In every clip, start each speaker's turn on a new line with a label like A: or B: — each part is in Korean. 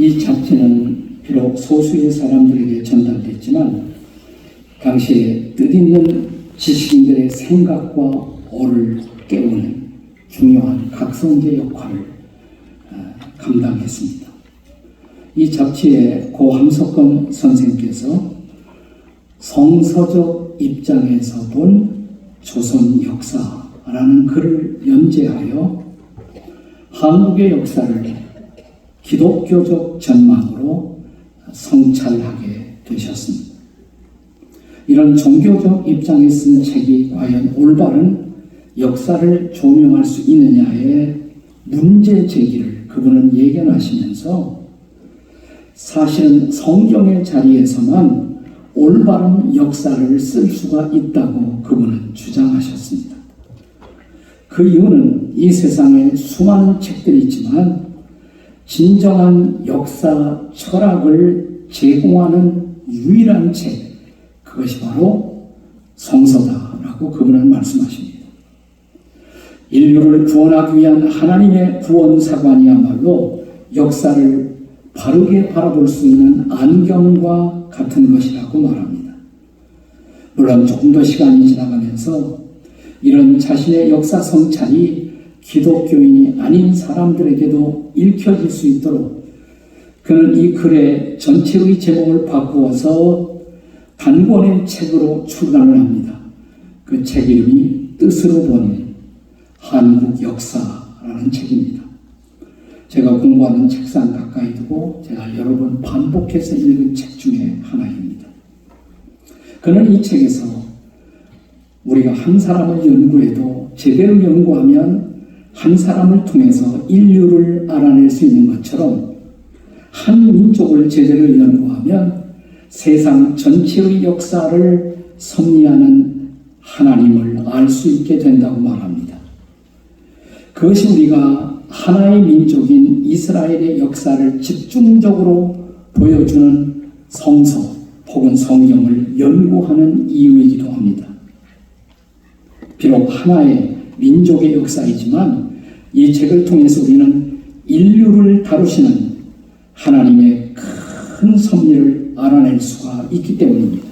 A: 이 잡지는 비록 소수의 사람들에게 전달됐지만 당시에 뜻있는 지식인들의 생각과 오를 깨우는 중요한 각성제 역할을 어, 감당했습니다. 이 잡지에 고 함석권 선생께서 성서적 입장에서 본 조선 역사라는 글을 연재하여 한국의 역사를 기독교적 전망으로 성찰하게 되셨습니다. 이런 종교적 입장에 쓴 책이 과연 올바른 역사를 조명할 수 있느냐의 문제 제기를 그분은 예견하시면서 사실은 성경의 자리에서만 올바른 역사를 쓸 수가 있다고 그분은 주장하셨습니다. 그 이유는 이 세상에 수많은 책들이 있지만 진정한 역사 철학을 제공하는 유일한 책, 그것이 바로 성서다라고 그분은 말씀하십니다. 인류를 구원하기 위한 하나님의 구원 사관이야말로 역사를 바르게 바라볼 수 있는 안경과 같은 것이라고 말합니다. 물론 조금 더 시간이 지나가면서 이런 자신의 역사 성찰이 기독교인이 아닌 사람들에게도 읽혀질 수 있도록 그는 이 글의 전체의 제목을 바꾸어서 단권의 책으로 출간을 합니다. 그 책 이름이 뜻으로 본 한국 역사라는 책입니다. 제가 공부하는 책상 가까이 두고 제가 여러 번 반복해서 읽은 책 중에 하나입니다. 그는 이 책에서 우리가 한 사람을 연구해도 제대로 연구하면 한 사람을 통해서 인류를 알아낼 수 있는 것처럼 한 민족을 제대로 연구하면 세상 전체의 역사를 섭리하는 하나님을 알 수 있게 된다고 말합니다. 그것이 우리가 하나의 민족인 이스라엘의 역사를 집중적으로 보여주는 성서 혹은 성경을 연구하는 이유이기도 합니다. 비록 하나의 민족의 역사이지만 이 책을 통해서 우리는 인류를 다루시는 하나님의 큰 섭리를 알아낼 수가 있기 때문입니다.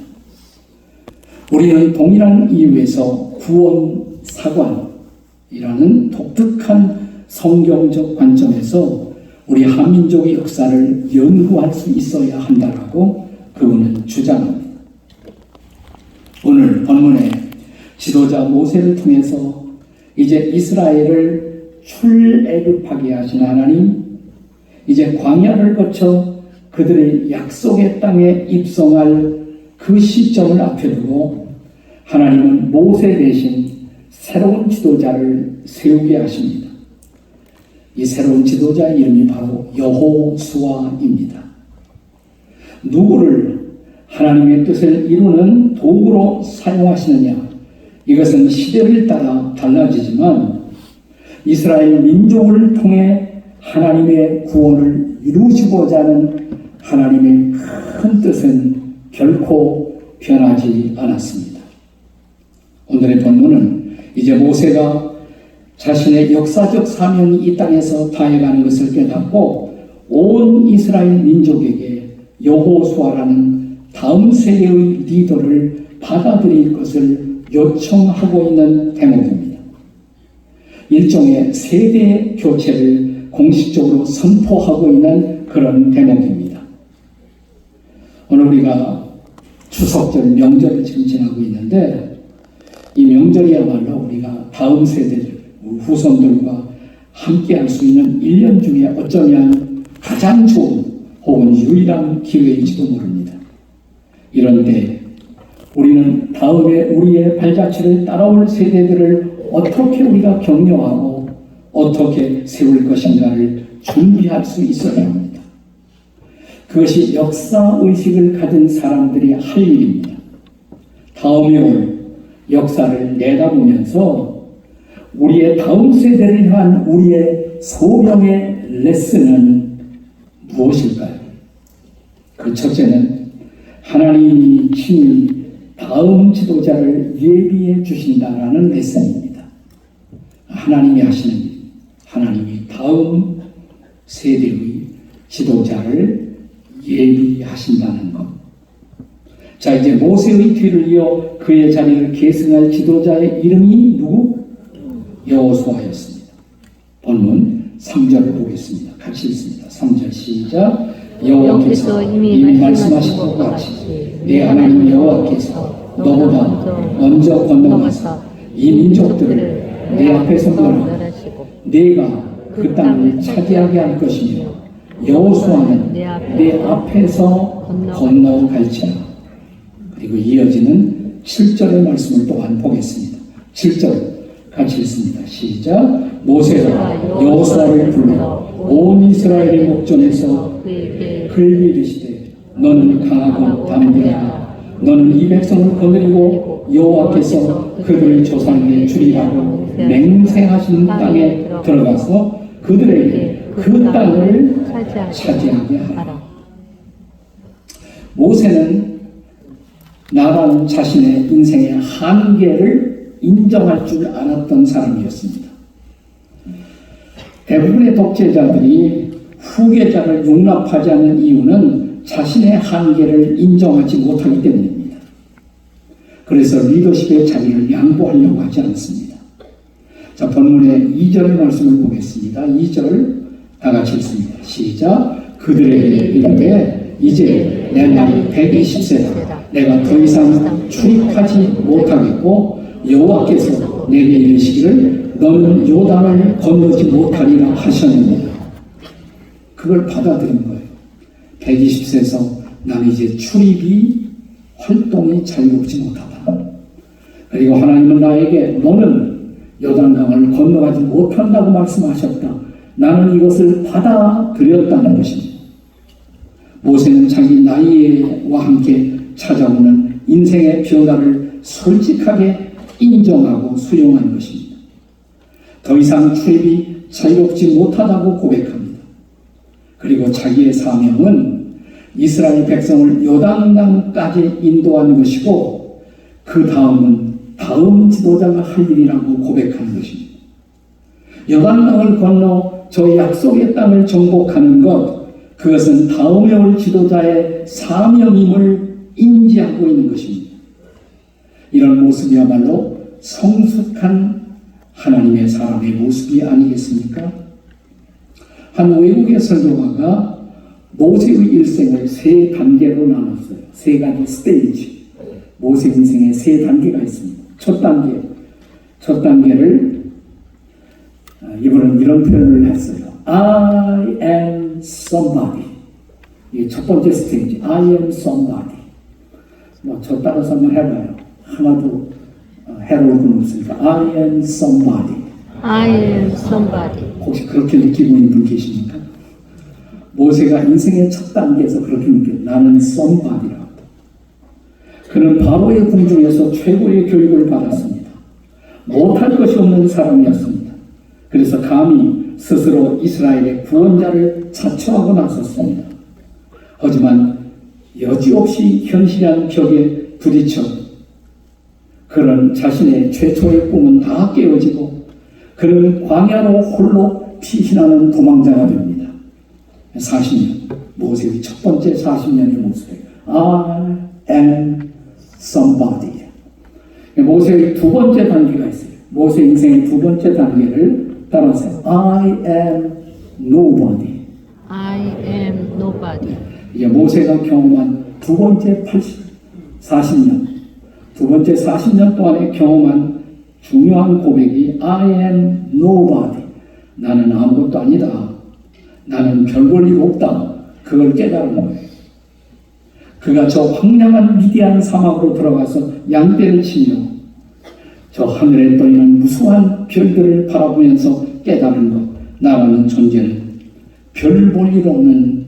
A: 우리는 동일한 이유에서 구원 사관이라는 독특한 성경적 관점에서 우리 한민족의 역사를 연구할 수 있어야 한다라고 그분은 주장합니다. 오늘 본문에 지도자 모세를 통해서 이제 이스라엘을 출애굽하게 하신 하나님, 이제 광야를 거쳐 그들의 약속의 땅에 입성할 그 시점을 앞에 두고 하나님은 모세 대신 새로운 지도자를 세우게 하십니다. 이 새로운 지도자 이름이 바로 여호수아입니다. 누구를 하나님의 뜻을 이루는 도구로 사용하시느냐? 이것은 시대를 따라 달라지지만 이스라엘 민족을 통해 하나님의 구원을 이루시고자 하는 하나님의 큰 뜻은 결코 변하지 않았습니다. 오늘의 본문은 이제 모세가 자신의 역사적 사명이 이 땅에서 다해가는 것을 깨닫고 온 이스라엘 민족에게 여호수아라는 다음 세대의 리더를 받아들일 것을 요청하고 있는 대목입니다. 일종의 세대 교체를 공식적으로 선포하고 있는 그런 대목입니다. 오늘 우리가 추석절 명절을 지금 지나고 있는데 이 명절이야말로 우리가 다음 세대들, 후손들과 함께 할 수 있는 1년 중에 어쩌면 가장 좋은 혹은 유일한 기회일지도 모릅니다. 이런데 우리는 다음에 우리의 발자취를 따라올 세대들을 어떻게 우리가 격려하고 어떻게 세울 것인가를 준비할 수 있어야 합니다. 그것이 역사 의식을 가진 사람들이 할 일입니다. 다음에 올 역사를 내다보면서 우리의 다음 세대를 향한 우리의 소명의 레슨은 무엇일까요? 그 첫째는 하나님이 친히 다음 지도자를 예비해 주신다라는 레슨입니다. 하나님이 하시는 일, 하나님이 다음 세대의 지도자를 예비하신다는 것. 자, 이제 모세의 뒤를 이어 그의 자리를 계승할 지도자의 이름이 누구? 여호수아였습니다. 본문 3절을 보겠습니다. 같이 읽습니다. 3절 시작. 여호와께서 이미 말씀하신 것 같이 내 하나님 여호와께서 너보다 먼저 건너가서 이 민족들을 내 앞에서 멸하 내가 그 땅을 차지하게 할 것이며 여호수아는 내 앞에서 건너갈지라. 그리고 이어지는 7절의 말씀을 또한 보겠습니다. 7절 같이 읽습니다. 시작. 모세가 여호수아를 불러 온 이스라엘의 목전에서 그에게 이르시되 너는 강하고 담대하라 너는 이 백성을 거느리고 여호와께서 그들을 조상에게 주리라고 맹세하신 땅에 들어가서 그들에게 그 땅을 차지하게 하라. 모세는 나라는 자신의 인생의 한계를 인정할 줄 알았던 사람이었습니다. 대부분의 독재자들이 후계자를 용납하지 않는 이유는 자신의 한계를 인정하지 못하기 때문입니다. 그래서 리더십의 자리를 양보하려고 하지 않습니다. 자, 본문의 2절의 말씀을 보겠습니다. 2절 다 같이 읽습니다. 시작. 그들에게 이르되 이제 내 나이 120세다. 내가 더 이상 출입하지 못하겠고 여호와께서 내게 이르시기를 너는 요단을 건너지 못하리라 하셨느니라. 그걸 받아들인. 120세에서 나는 이제 출입이 활동이 자유롭지 못하다. 그리고 하나님은 나에게 너는 요단강을 건너가지 못한다고 말씀하셨다. 나는 이것을 받아들였다는 것입니다. 모세는 자기 나이와 함께 찾아오는 인생의 변화를 솔직하게 인정하고 수용한 것입니다. 더 이상 출입이 자유롭지 못하다고 고백합니다. 그리고 자기의 사명은 이스라엘 백성을 요단강까지 인도하는 것이고 그 다음은 다음 지도자가 할 일이라고 고백하는 것입니다. 요단강을 건너 저 약속의 땅을 정복하는 것 그것은 다음에 올 지도자의 사명임을 인지하고 있는 것입니다. 이런 모습이야말로 성숙한 하나님의 사람의 모습이 아니겠습니까? 한 외국의 설교가가 모세의 일생을 세 단계로 나눴어요. 세 가지 스테이지. 모세 인생에 세 단계가 있습니다. 첫 단계, 첫 단계를 아, 이분은 이런 표현을 했어요. I am somebody. 이게 첫 번째 스테이지. I am somebody. 뭐, 저 따라서 한번 해봐요. 하나도 어, 해로울 건 없으니까. I am somebody.
B: I somebody.
A: 혹시 그렇게 느끼고 있는 분 계십니까? 모세가 인생의 첫 단계에서 그렇게 느껴요. 나는 somebody라고. 그는 바로의 궁중에서 최고의 교육을 받았습니다. 못할 것이 없는 사람이었습니다. 그래서 감히 스스로 이스라엘의 구원자를 자처하고 나섰습니다. 하지만 여지없이 현실한 벽에 부딪혀 그런 자신의 최초의 꿈은 다 깨어지고 그는 광야로 홀로 피신하는 도망자가 됩니다. 40년, 모세의 첫 번째 40년의 모습이에요. I am somebody. 모세의 두 번째 단계가 있어요. 모세 인생의 두 번째 단계를 따라서 I am nobody.
B: I am nobody.
A: 이게 모세가 경험한 두 번째 80, 40년, 두 번째 40년 동안에 경험한 중요한 고백이 I am nobody. 나는 아무것도 아니다. 나는 별 볼일 없다. 그걸 깨달은 거예요. 그가 저 황량한 미디안 사막으로 들어가서 양떼를 치며 저 하늘에 떠있는 무수한 별들을 바라보면서 깨달은 것. 나라는 존재는 별 볼일 없는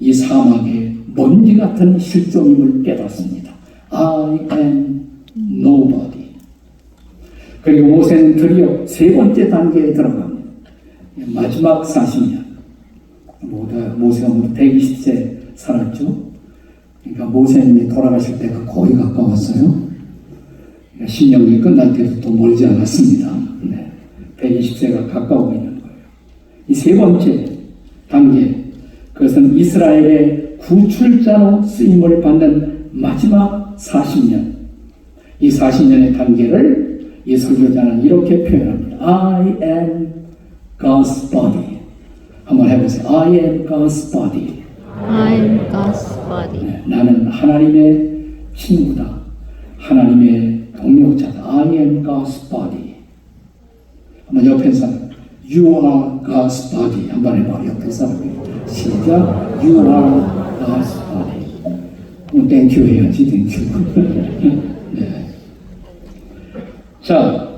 A: 이 사막의 먼지 같은 실종임을 깨닫습니다. I am nobody. 그리고 모세는 드디어 세 번째 단계에 들어갑니다. 마지막 40년. 모세가 모두 120세 살았죠. 그러니까 모세님이 돌아가실 때가 거의 가까웠어요. 신령이 끝날 때도 또 멀지 않았습니다. 네. 120세가 가까우고 있는 거예요. 이 세 번째 단계, 그것은 이스라엘의 구출자로 쓰임을 받는 마지막 40년. 이 40년의 단계를 이 설교자는 이렇게 표현합니다. I am God's body. 한번 해보세요. I am God's body.
B: I am God's body.
A: 네, 나는 하나님의 친구다. 하나님의 동력자다. I am God's body. 한번 옆에 사람. You are God's body. 한번 해봐. 옆에 사람. 시작. You are God's body. 어, 땡큐 해야지. 땡큐. 네. 자,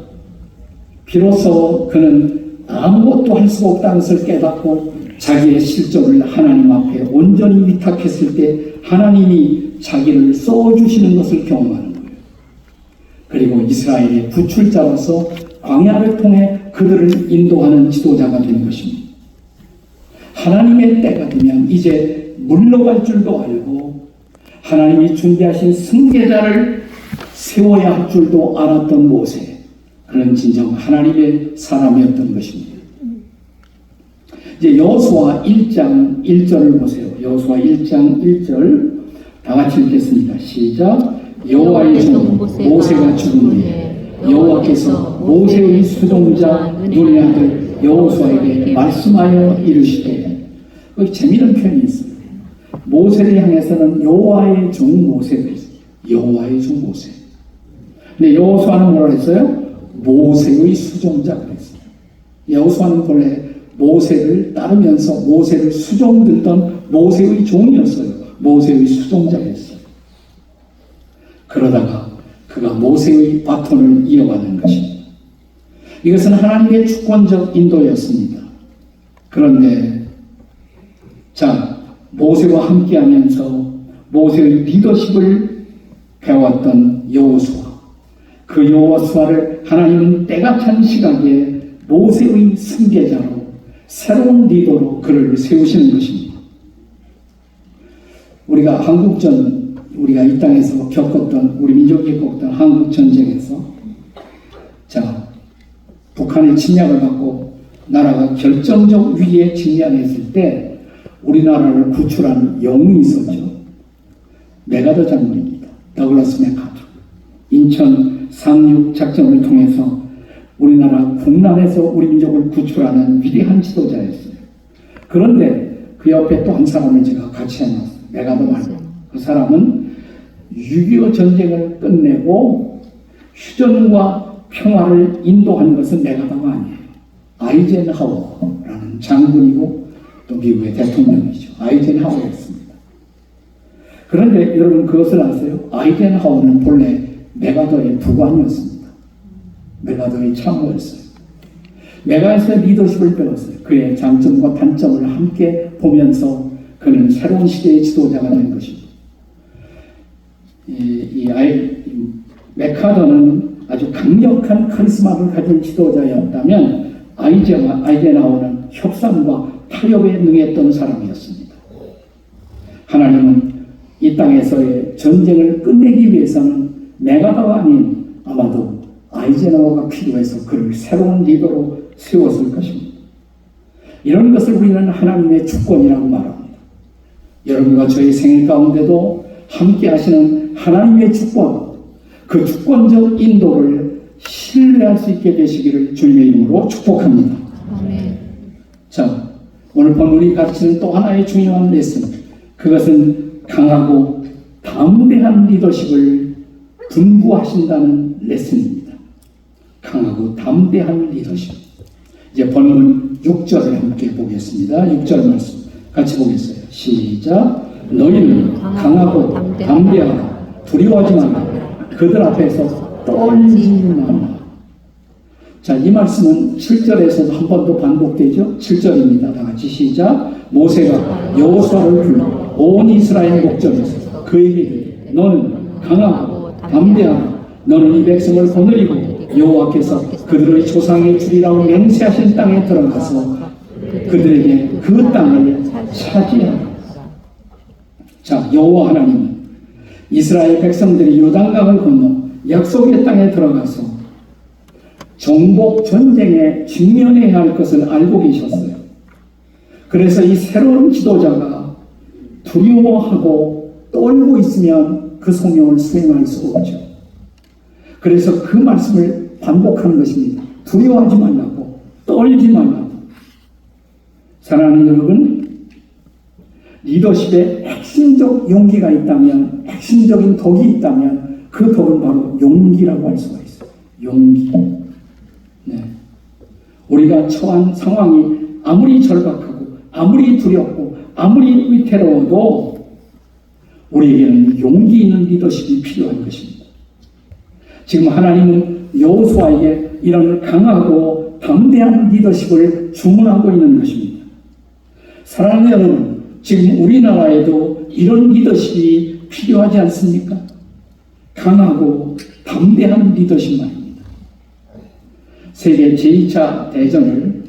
A: 비로소 그는 아무것도 할 수가 없다는 것을 깨닫고 자기의 실족을 하나님 앞에 온전히 위탁했을 때 하나님이 자기를 써주시는 것을 경험하는 거예요. 그리고 이스라엘의 구출자로서 광야를 통해 그들을 인도하는 지도자가 된 것입니다. 하나님의 때가 되면 이제 물러갈 줄도 알고 하나님이 준비하신 승계자를 세워야 할 줄도 알았던 모세. 그런 진정 하나님의 사람이었던 것입니다. 이제 여호수아 1장 1절을 보세요. 여호수아 1장 1절 다 같이 읽겠습니다. 시작. 여호와의 종 모세가 죽은 후에 여호와께서 모세의 수종자 눈의 아들 여호수아에게 말씀하여 이르시되 그 재미있는 표현이 있어요. 모세를 향해서는 여호와의 종 모세가 있어요. 여호와의 종 모세. 근데 여호수아는 뭐라 했어요? 모세의 수종자가 됐어요. 여호수아는 본래 모세를 따르면서 모세를 수종들던 모세의 종이었어요. 모세의 수종자였어요. 그러다가 그가 모세의 바톤을 이어가는 것입니다. 이것은 하나님의 주권적 인도였습니다. 그런데 자 모세와 함께하면서 모세의 리더십을 배웠던 여호수아 그 여호수아를 하나님은 때가 찬 시각에 모세의 승계자로 새로운 리더로 그를 세우시는 것입니다. 우리가 한국전 우리가 이 땅에서 겪었던 우리 민족이 겪었던 한국 전쟁에서 자 북한의 침략을 받고 나라가 결정적 위기에 직면했을 때 우리나라를 구출한 영웅이 있었죠. 메가더 장군입니다. 더글라스 메카더. 인천 상륙 작전을 통해서 우리나라 국난에서 우리 민족을 구출하는 위대한 지도자였어요. 그런데 그 옆에 또 한 사람을 제가 같이 해놨어요. 메가더 말고. 그 사람은 6.25 전쟁을 끝내고 휴전과 평화를 인도한 것은 메가더가 아니에요. 아이젠하워라는 장군이고 또 미국의 대통령이죠. 아이젠하워였습니다. 그런데 여러분 그것을 아세요? 아이젠하워는 본래 메가더의 부관이었습니다. 메가더의 참모였어요. 메가에서의 리더십을 배웠어요. 그의 장점과 단점을 함께 보면서 그는 새로운 시대의 지도자가 된 것입니다. 이, 이 아이, 이 메카더는 아주 강력한 카리스마를 가진 지도자였다면 아이제나, 아이제나오는 협상과 타협에 능했던 사람이었습니다. 하나님은 이 땅에서의 전쟁을 끝내기 위해서는 메가더가 아닌 아마도 아이제나워가 필요해서 그를 새로운 리더로 세웠을 것입니다. 이런 것을 우리는 하나님의 주권이라고 말합니다. 여러분과 저의 생일 가운데도 함께 하시는 하나님의 주권, 그 주권적 인도를 신뢰할 수 있게 되시기를 주님의 이름으로 축복합니다.
B: 아멘.
A: 자, 오늘 본문이 가르치는 또 하나의 중요한 레슨. 그것은 강하고 담대한 리더십을 분부하신다는 레슨입니다. 강하고 담대한 리더십. 이제 본문 6절을 함께 보겠습니다. 6절 말씀 같이 보겠어요. 시작. 너희는 강하고 담대하라. 두려워하지 마라. 그들 앞에서 떨리지 마라. 자, 이 말씀은 7절에서도 한 번 더 반복되죠. 7절입니다. 다 같이 시작. 모세가 여호수아를 불러 온 이스라엘 목전에서 그에게 너는 강하고 담대하라. 너는 이 백성을 거느리고 여호와께서 그들의 조상의 주리라고 맹세하신 땅에 들어가서 그들에게 그 땅을 차지하라. 자, 여호와 하나님은 이스라엘 백성들이 요단강을 건너 약속의 땅에 들어가서 정복 전쟁에 직면해야 할 것을 알고 계셨어요. 그래서 이 새로운 지도자가 두려워하고 떨고 있으면 그 소명을 수행할 수 없죠. 그래서 그 말씀을 반복하는 것입니다. 두려워하지 말라고, 떨지 말라고. 사랑하는 여러분, 리더십에 핵심적 용기가 있다면, 핵심적인 덕이 있다면, 그 덕은 바로 용기라고 할 수가 있어요. 용기. 네. 우리가 처한 상황이 아무리 절박하고, 아무리 두렵고, 아무리 위태로워도, 우리에게는 용기 있는 리더십이 필요한 것입니다. 지금 하나님은 여호수아에게 이런 강하고 담대한 리더십을 주문하고 있는 것입니다. 사랑하는 여러분, 지금 우리나라에도 이런 리더십이 필요하지 않습니까? 강하고 담대한 리더십 말입니다. 세계 제2차 대전을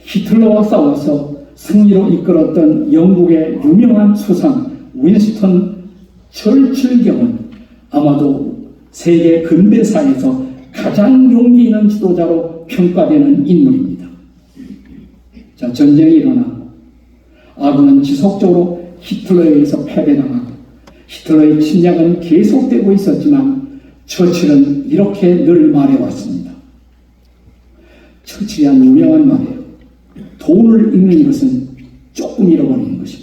A: 히틀러와 싸워서 승리로 이끌었던 영국의 유명한 수상 윈스턴 철칠경은 아마도 세계 근대사에서 가장 용기 있는 지도자로 평가되는 인물입니다. 자, 전쟁이 일어나고 아군은 지속적으로 히틀러에 의해서 패배당하고 히틀러의 침략은 계속되고 있었지만 처칠은 이렇게 늘 말해왔습니다. 처칠이 한 유명한 말이에요. 돈을 잃는 것은 조금 잃어버리는 것입니다.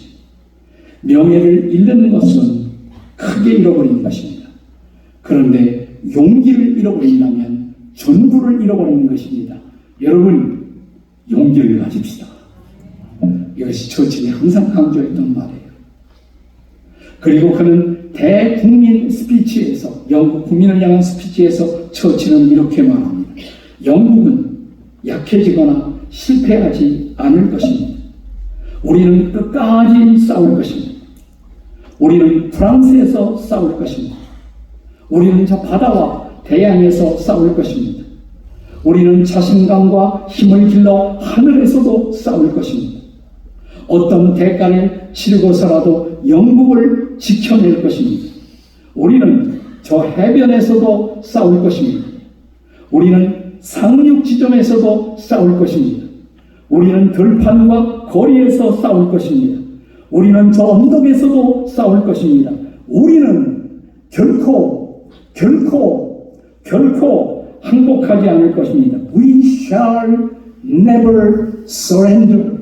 A: 명예를 잃는 것은 크게 잃어버리는 것입니다. 그런데 용기를 잃어버린다면 전부를 잃어버리는 것입니다. 여러분, 용기를 가집시다. 이것이 처칠이 항상 강조했던 말이에요. 그리고 그는 대국민 스피치에서, 영국 국민을 향한 스피치에서 처칠은 이렇게 말합니다. 영국은 약해지거나 실패하지 않을 것입니다. 우리는 끝까지 싸울 것입니다. 우리는 프랑스에서 싸울 것입니다. 우리는 저 바다와 대양에서 싸울 것입니다. 우리는 자신감과 힘을 길러 하늘에서도 싸울 것입니다. 어떤 대가를 치르고서라도 영국을 지켜낼 것입니다. 우리는 저 해변에서도 싸울 것입니다. 우리는 상륙 지점에서도 싸울 것입니다. 우리는 들판과 거리에서 싸울 것입니다. 우리는 저 언덕에서도 싸울 것입니다. 우리는 결코, 결코, 결코 항복하지 않을 것입니다. We shall never surrender.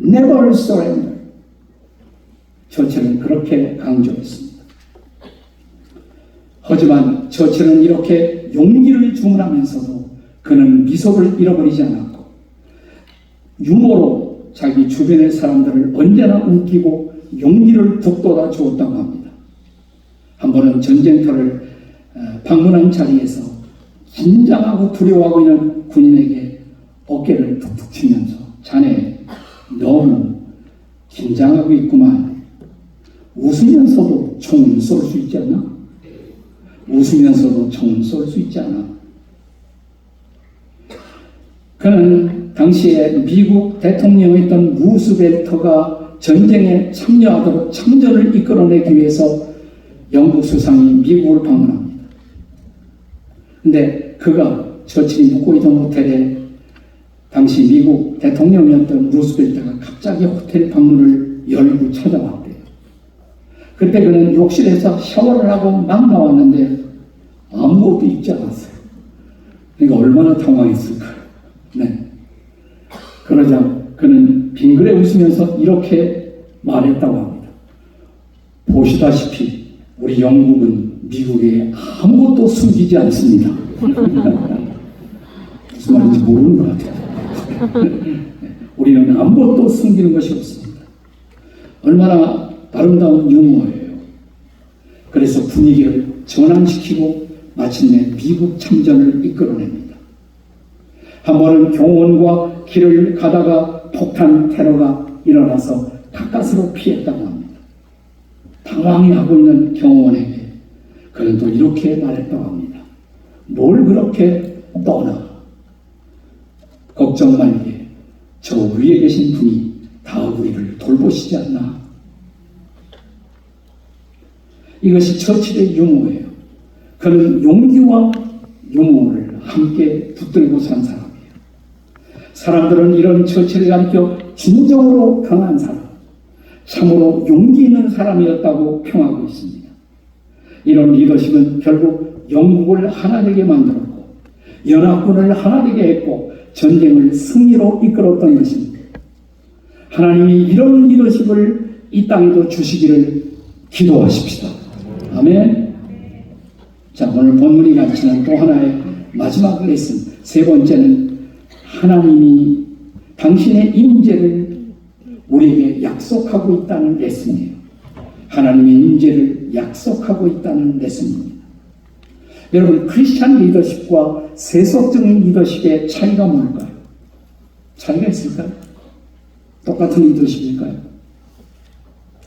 A: Never surrender. 처칠은 그렇게 강조했습니다. 하지만 처칠은 이렇게 용기를 주문하면서도 그는 미소를 잃어버리지 않았고 유머로 자기 주변의 사람들을 언제나 웃기고 용기를 북돋아 주었다고 합니다. 한 번은 전쟁터를 어, 방문한 자리에서 긴장하고 두려워하고 있는 군인에게 어깨를 툭툭 치면서 자네 너무 긴장하고 있구만. 웃으면서도 총을 쏠 수 있지 않나? 웃으면서도 총을 쏠 수 있지 않아? 그는 당시에 미국 대통령이었던 루스벨트가 전쟁에 참여하도록 참전을 이끌어내기 위해서 영국 수상이 미국을 방문합니다. 근데 그가 처칠이 묵고 있던 호텔에 당시 미국 대통령이었던 루스벨트가 갑자기 호텔 방문을 열고 찾아왔대요. 그때 그는 욕실에서 샤워를 하고 막 나왔는데 아무것도 입지 않았어요. 그러니까 얼마나 당황했을까요? 네. 그러자 그는 빙그레 웃으면서 이렇게 말했다고 합니다. 보시다시피 우리 영국은 미국에 아무것도 숨기지 않습니다. 무슨 말인지 모르는 것 같아요. 우리는 아무것도 숨기는 것이 없습니다. 얼마나 아름다운 유머예요. 그래서 분위기를 전환시키고 마침내 미국 참전을 이끌어냅니다. 한 번은 경호원과 길을 가다가 폭탄 테러가 일어나서 가까스로 피했다고 합니다. 당황해하고 있는 경호원에게 그는 또 이렇게 말했다고 합니다. 뭘 그렇게 떠나? 걱정 말게. 저 위에 계신 분이 다 우리를 돌보시지 않나? 이것이 처칠의 유머예요. 그는 용기와 유머를 함께 붙들고 산 사람이에요. 사람들은 이런 처칠을 가리켜 진정으로 강한 사람, 참으로 용기 있는 사람이었다고 평하고 있습니다. 이런 리더십은 결국 영국을 하나 되게 만들었고 연합군을 하나 되게 했고 전쟁을 승리로 이끌었던 것입니다. 하나님이 이런 리더십을 이 땅에도 주시기를 기도하십시다. 아멘. 자, 오늘 본문이 가르치는 또 하나의 마지막 레슨. 세 번째는 하나님이 당신의 임재를 우리에게 약속하고 있다는 레슨이에요. 하나님의 임재를 약속하고 있다는 레슨입니다. 여러분, 크리스찬 리더십과 세속적인 리더십의 차이가 뭘까요? 차이가 있을까요? 똑같은 리더십일까요?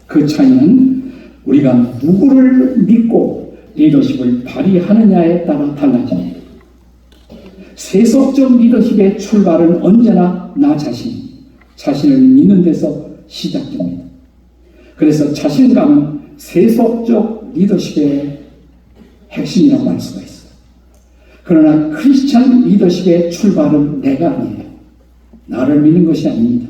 A: 그 차이는 우리가 누구를 믿고 리더십을 발휘하느냐에 따라 달라집니다. 세속적 리더십의 출발은 언제나 나 자신, 자신을 믿는 데서 시작됩니다. 그래서 자신감은 세속적 리더십의 핵심이라고 할 수가 있어요. 그러나 크리스찬 리더십의 출발은 내가 아니에요. 나를 믿는 것이 아닙니다.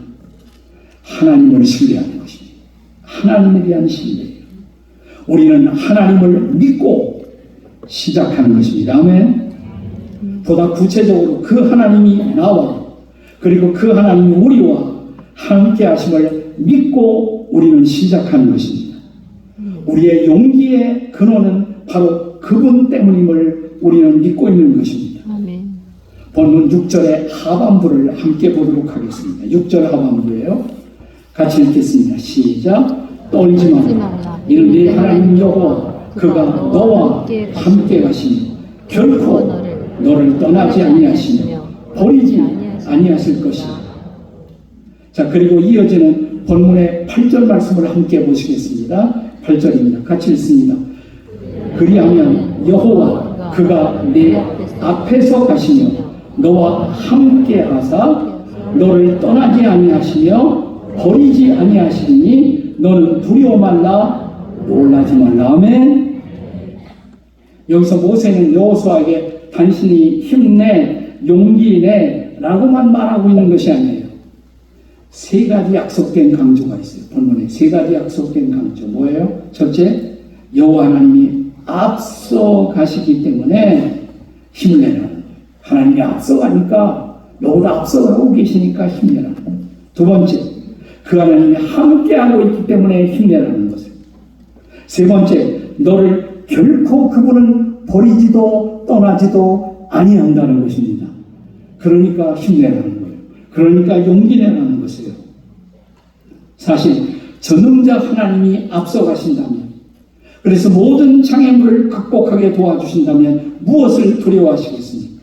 A: 하나님을 신뢰하는 것입니다. 하나님에 대한 신뢰예요. 우리는 하나님을 믿고 시작하는 것입니다. 아멘. 보다 구체적으로 그 하나님이 나와 그리고 그 하나님이 우리와 함께 하심을 믿고 우리는 시작하는 것입니다. 우리의 용기의 근원은 바로 그분 때문임을 우리는 믿고 있는 것입니다.
B: 아멘.
A: 본문 6절의 하반부를 함께 보도록 하겠습니다. 6절 하반부예요. 같이 읽겠습니다. 시작. 떨지 말라. 이는 네 하나님 여호와 그가 너와 함께 가시니 결코 너를 떠나지 아니하시며 버리지 아니하실 것이다. 자 그리고 이어지는 본문의 8절 말씀을 함께 보시겠습니다. 8절입니다. 같이 읽습니다. 그리하면 여호와 그가 네 앞에서 가시며 너와 함께 하사 너를 떠나지 아니하시며 버리지 아니하시니 너는 두려워 말라 놀라지 말라 아멘 여기서 모세는 여호수아에게 당신이 힘내 용기 내 라고만 말하고 있는 것이 아니에요. 세 가지 약속된 강조가 있어요 본문에. 세 가지 약속된 강조. 뭐예요? 첫째 여호와 하나님이 앞서 가시기 때문에 힘을 내라는 하나님이 앞서가니까 너보다 앞서가고 계시니까 거예요 두 번째 그 하나님이 함께하고 있기 때문에 힘내라는 것을. 세 번째, 너를 결코 그분은 버리지도 떠나지도 아니한다는 것입니다. 그러니까 힘내라는 거예요. 그러니까 용기 내라는 것이에요. 사실 전능자 하나님이 앞서가신다면 그래서 모든 장애물을 극복하게 도와주신다면 무엇을 두려워하시겠습니까?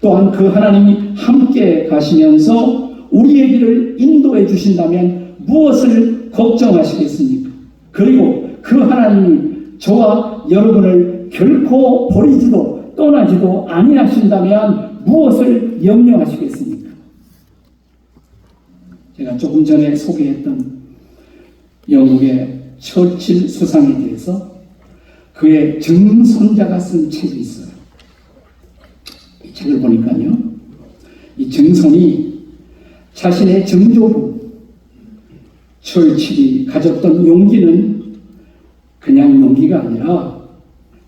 A: 또한 그 하나님이 함께 가시면서 우리의 길을 인도해 주신다면 무엇을 걱정하시겠습니까? 그리고 그 하나님이 저와 여러분을 결코 버리지도 떠나지도 아니하신다면 무엇을 염려하시겠습니까? 제가 조금 전에 소개했던 영국의 처칠 수상에 대해서 그의 증손자가 쓴 책이 있어요. 이 책을 보니까요. 이 증손이 자신의 증조부 철칠이 가졌던 용기는 그냥 용기가 아니라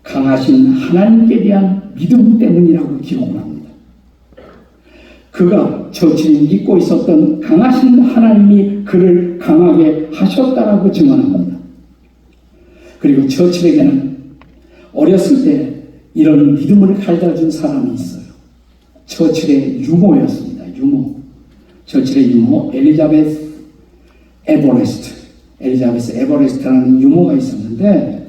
A: 강하신 하나님께 대한 믿음 때문이라고 기록을 합니다. 그가 철칠이 믿고 있었던 강하신 하나님이 그를 강하게 하셨다라고 증언합니다. 그리고 처칠에게는 어렸을 때 이런 믿음을 가르쳐 준 사람이 있어요. 처칠의 유모였습니다. 유모. 처칠의 유모 엘리자베스 에버레스트 엘리자베스 에버레스트라는 유모가 있었는데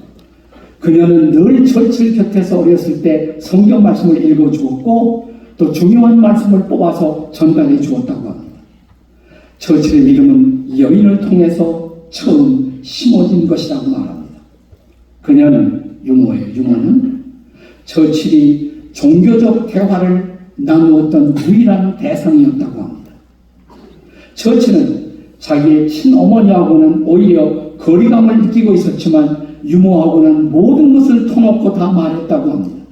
A: 그녀는 늘 처칠 곁에서 어렸을 때 성경 말씀을 읽어 주었고 또 중요한 말씀을 뽑아서 전달해 주었다고 합니다. 처칠의 믿음은 여인을 통해서 처음 심어진 것이라고 말합니다. 그녀는 유모예요. 유모는 처칠이 종교적 대화를 나누었던 유일한 대상이었다고 합니다. 처치는 자기의 친어머니하고는 오히려 거리감을 느끼고 있었지만 유모하고는 모든 것을 터놓고 다 말했다고 합니다.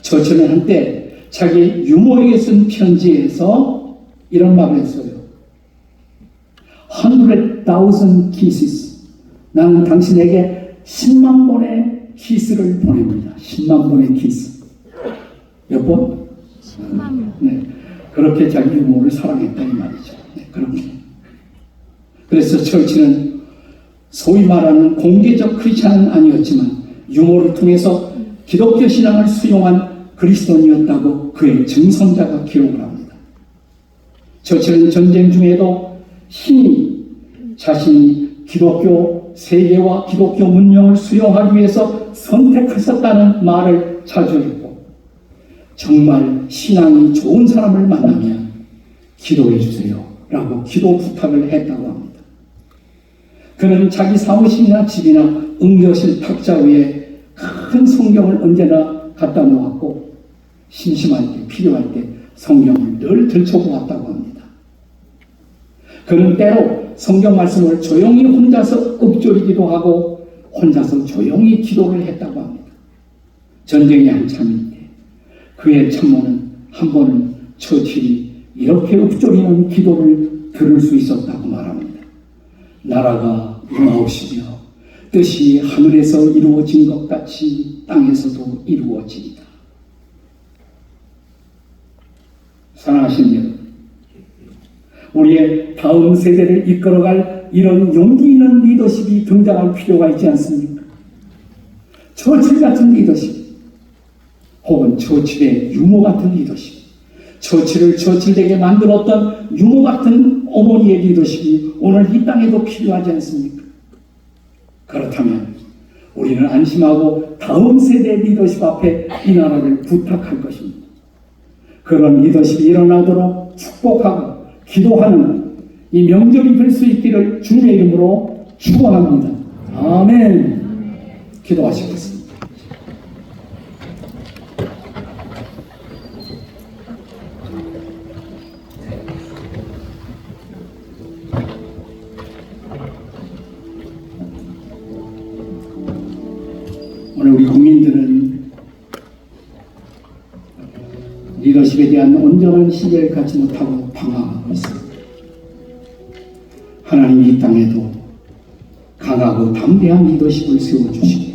A: 처치는 한때 자기 유모에게 쓴 편지에서 이런 말을 했어요. 100,000 kisses. 나는 당신에게 10만 번의 키스를 보냅니다. 10만 번의 키스. 몇 번?
B: 10만 번.
A: 네. 그렇게 자기 유모를 사랑했다 이 말이죠. 네, 그렇게. 그래서 철치는 소위 말하는 공개적 크리스찬은 아니었지만 유모를 통해서 기독교 신앙을 수용한 그리스도인이었다고 그의 증선자가 기록을 합니다. 처칠은 전쟁 중에도 신이 자신이 기독교 세계와 기독교 문명을 수용하기 위해서 선택하셨다는 말을 자주 했고 정말 신앙이 좋은 사람을 만나면 기도해 주세요. 라고 기도 부탁을 했다고 합니다. 그는 자기 사무실이나 집이나 응교실 탁자 위에 큰 성경을 언제나 갖다 놓았고 심심할 때 필요할 때 성경을 늘 들춰보았다고 합니다. 그는 때로 성경 말씀을 조용히 혼자서 읊조리기도 하고 혼자서 조용히 기도를 했다고 합니다. 전쟁이 한참일 때 그의 참모는 한 번은 처칠이 이렇게 읊조리는 기도를 들을 수 있었다고 말합니다. 나라가 임하옵시며 뜻이 하늘에서 이루어진 것 같이 땅에서도 이루어지리다. 사랑하신 여러분, 우리의 다음 세대를 이끌어갈 이런 용기 있는 리더십이 등장할 필요가 있지 않습니까? 처칠 같은 리더십, 혹은 처칠의 유모 같은 리더십, 처칠을 처칠되게 만들었던 유모 같은 어머니의 리더십이 오늘 이 땅에도 필요하지 않습니까? 그렇다면 우리는 안심하고 다음 세대 리더십 앞에 이 나라를 부탁할 것입니다. 그런 리더십이 일어나도록 축복하고 기도하는 이 명절이 될 수 있기를 주님의 이름으로 축원합니다. 아멘. 기도하시겠습니다. 리더십에 대한 온전한 신뢰를 갖지 못하고 방황하고 있습니다. 하나님 이 땅에도 강하고 담대한 리더십을 세워주시고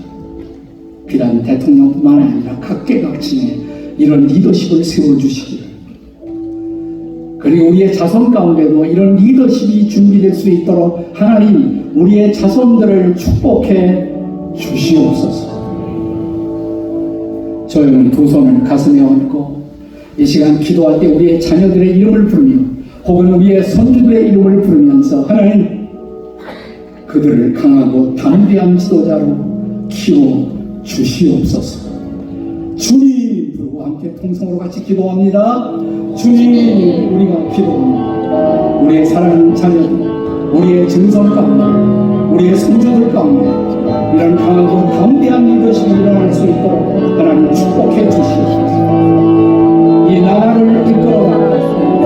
A: 비단 대통령뿐만 아니라 각계각층에 이런 리더십을 세워주시기를 그리고 우리의 자손 가운데도 이런 리더십이 준비될 수 있도록 하나님 우리의 자손들을 축복해 주시옵소서. 저희는 두 손을 가슴에 얹고 이 시간 기도할 때 우리의 자녀들의 이름을 부르며 혹은 우리의 손주들의 이름을 부르면서 하나님 그들을 강하고 담대한 지도자로 키워 주시옵소서. 주님 부르고 함께 통성으로 같이 기도합니다. 주님 우리가 기도합니다. 우리의 사랑하는 자녀들, 우리의 증손 가운데, 우리의 손주들 가운데 이런 강하고 담대한 리더십이 일어날 수 있도록 하나님 축복해 주시옵소서. 이 나라를 이끌어가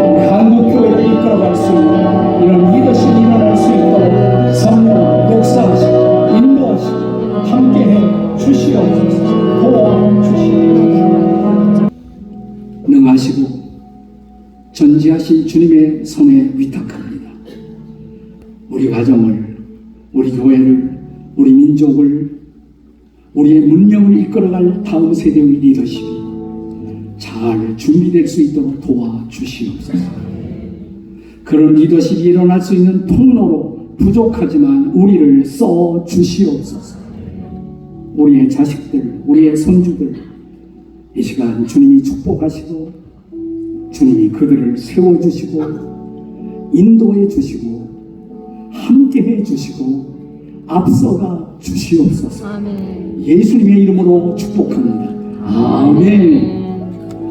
A: 우리 한국 교회를 이끌어갈 수 있는 이런 리더십이 일어날 수 있도록 성령 역사하시고 인도하시고 함께해 주시옵소서 도와주시옵소서 능하시고 전지하신 주님의 손에 위탁합니다. 우리 가정을, 우리 교회를, 우리 민족을, 우리의 문명을 이끌어갈 다음 세대의 리더십이 잘 준비될 수 있도록 도와주시옵소서. 그런 리더십이 일어날 수 있는 통로로 부족하지만 우리를 써 주시옵소서. 우리의 자식들, 우리의 손주들, 이 시간 주님이 축복하시고, 주님이 그들을 세워주시고, 인도해 주시고, 함께 해 주시고, 앞서가 주시옵소서.
B: 아멘.
A: 예수님의 이름으로 축복합니다. 아멘.